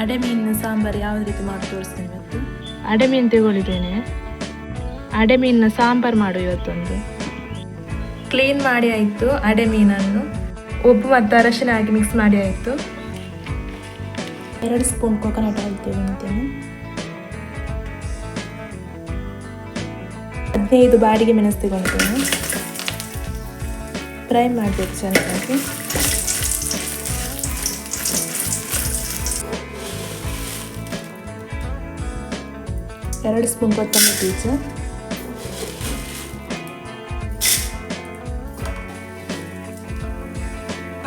ಅಡೆ ಮೀನಿನ ಸಾಂಬಾರು ಯಾವ ರೀತಿ ಮಾಡಿ ತೋರಿಸ್ತೀನಿ ಇವತ್ತು? ಅಡೆ ಮೀನು ತಗೊಳ್ಳಿದ್ದೇನೆ. ಅಡೆ ಮೀನಿನ ಸಾಂಬಾರು ಮಾಡು ಇವತ್ತೊಂದು. ಕ್ಲೀನ್ ಮಾಡಿ ಆಯಿತು ಅಡೆ ಮೀನನ್ನು ಉಪ್ಪು ಮತ್ತು ಅರಶಿನ ಹಾಕಿ ಮಿಕ್ಸ್ ಮಾಡಿ ಆಯಿತು. ಎರಡು ಸ್ಪೂನ್ ಕೊಕೊನಟ್ ಆಯಿಲ್ ಅಂತೇನೆ ಹದಿನೈದು ಬಾಡಿಗೆ ಮೆಣಸು ತಗೊಳ್ತೇನೆ. ಫ್ರೈ ಮಾಡಬೇಕು ಚೆನ್ನಾಗಿ. ಎರಡು ಸ್ಪೂನ್ ಕೊತ್ತಂಬರಿ ಬೀಜ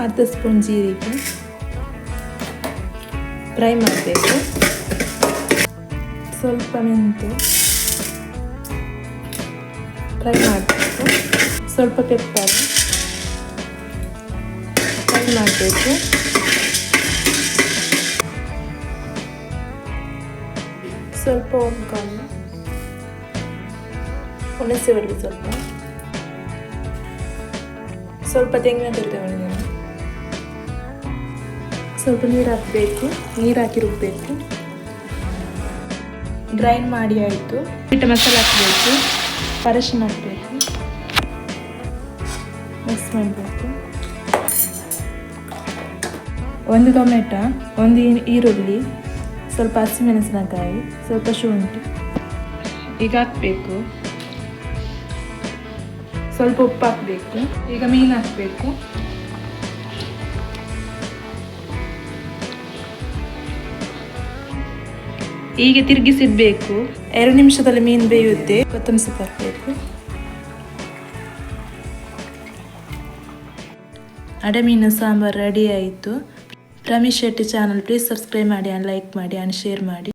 ಅರ್ಧ ಸ್ಪೂನ್ ಜೀರಿಗೆ ಫ್ರೈ ಮಾಡಬೇಕು. ಸ್ವಲ್ಪ ಮೆಂತೆ ಫ್ರೈ ಮಾಡಬೇಕು. ಸ್ವಲ್ಪ ಪೆಪ್ಪರ್. ಫ್ರೈ ಮಾಡಬೇಕು. ಸ್ವಲ್ಪ ಒಣಕಾಳು ಹುಣಸೆ ಹುಳಿ ಸ್ವಲ್ಪ. ಸ್ವಲ್ಪ ತೆಂಗಿನ ತುರಿ ತಗೊಂಡಿದ್ದೇನೆ. ಸ್ವಲ್ಪ ನೀರು ಹಾಕಬೇಕು. ನೀರು ಹಾಕಿ ರುಬ್ಬಬೇಕು ಗ್ರೈಂಡ್ ಮಾಡಿ ಆಯಿತು. ಬಿಟ್ಟ ಮಸಾಲೆ ಹಾಕಬೇಕು. ಅರಶಿನ ಹಾಕಬೇಕು. ಮಿಕ್ಸ್ ಮಾಡಬೇಕು. ಒಂದು ಟೊಮೆಟೊ, ಒಂದು ಈರುಳ್ಳಿ ಸ್ವಲ್ಪ ಹಸಿಮೆಣಸಿನಕಾಯಿ ಸ್ವಲ್ಪ ಶುಂಠಿ. ಈಗ ಹಾಕಬೇಕು. ಸ್ವಲ್ಪ ಉಪ್ಪು ಹಾಕಬೇಕು. ಈಗ ಮೀನು ಹಾಕಬೇಕು. ಈಗ ತಿರುಗಿಸಿಡ್ಬೇಕು. ಎರಡು ನಿಮಿಷದಲ್ಲಿ ಮೀನು ಬೇಯುತ್ತೆ. ಕೊತ್ತಂಬರಿ ಸೊಪ್ಪು ಹಾಕಬೇಕು. ಅಡಮೀನು ಸಾಂಬಾರು ರೆಡಿ ಆಯಿತು. Ramesh Shetty channel please subscribe ಮಾಡಿ ಆ್ಯಂಡ್ ಲೈಕ್ ಮಾಡಿ ಆ್ಯಂಡ್ ಶೇರ್ ಮಾಡಿ.